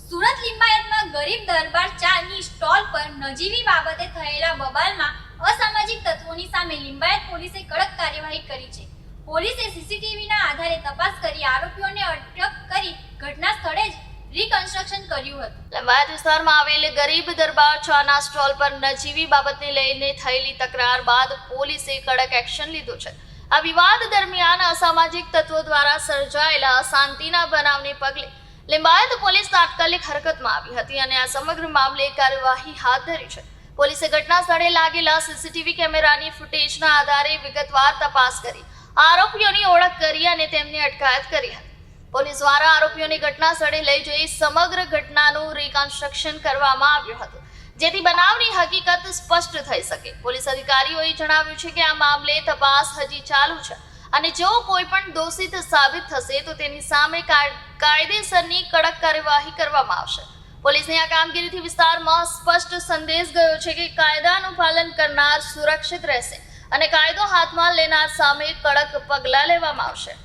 સુરત લિંબાયતમાં ગરીબ દરબાર ચાની સ્ટોલ પર નજીવી બાબતે થયેલા બબાલમાં અસામાજિક તત્વોની સામે લિંબાયત પોલીસે કડક કાર્યવાહી કરી છે. પોલીસે સીસીટીવીના આધારે તપાસ કરી આરોપીઓને અટક કરી ઘટના સ્થળે જ રિકન્સ્ટ્રક્શન કર્યું હતું. લંબાયત વિસ્તારમાં આવેલ ગરીબ દરબાર ચાના સ્ટોલ પર નજીવી બાબતને લઈને થયેલી તકરાર બાદ પોલીસે કડક એક્શન લીધું છે. આ વિવાદ દરમિયાન અસામાજિક તત્વો દ્વારા સર્જાયેલા અશાંતિના બનાવને પગલે લિંબાયત પોલીસ તાત્કાલિક હરકતમાં આવી હતી અને આ સમગ્ર મામલે કાર્યવાહી હાથ ધરી છે. પોલીસે ઘટના સ્થળે લાગેલા સીસીટીવી કેમેરાની ફૂટેજના આધારે વિગતવાર તપાસ કરી, આરોપીઓની ઓળખ કરી અને તેમની અટકાયત કરી હતી. પોલીસ દ્વારા આરોપીઓને ઘટના સ્થળે લઈ જઈ સમગ્ર ઘટનાનું રિકન્સ્ટ્રક્શન કરવામાં આવ્યું હતું. જેથી બનાવની હકીકત સ્પષ્ટ થઈ શકે. પોલીસ અધિકારીઓએ જણાવ્યું છે કે આ મામલે તપાસ હજી ચાલુ છે. અને જો કોઈ પણ દોષિત સાબિત થશે, તો તેની સામે કાયદેસરની કડક કાર્યવાહી કરવામાં આવશે. પોલીસની આ કામગીરીથી વિસ્તારમાં સ્પષ્ટ સંદેશ ગયો છે કે કાયદાનું પાલન કરનાર સુરક્ષિત રહેશે અને કાયદો હાથમાં લેનાર સામે કડક પગલાં લેવામાં આવશે.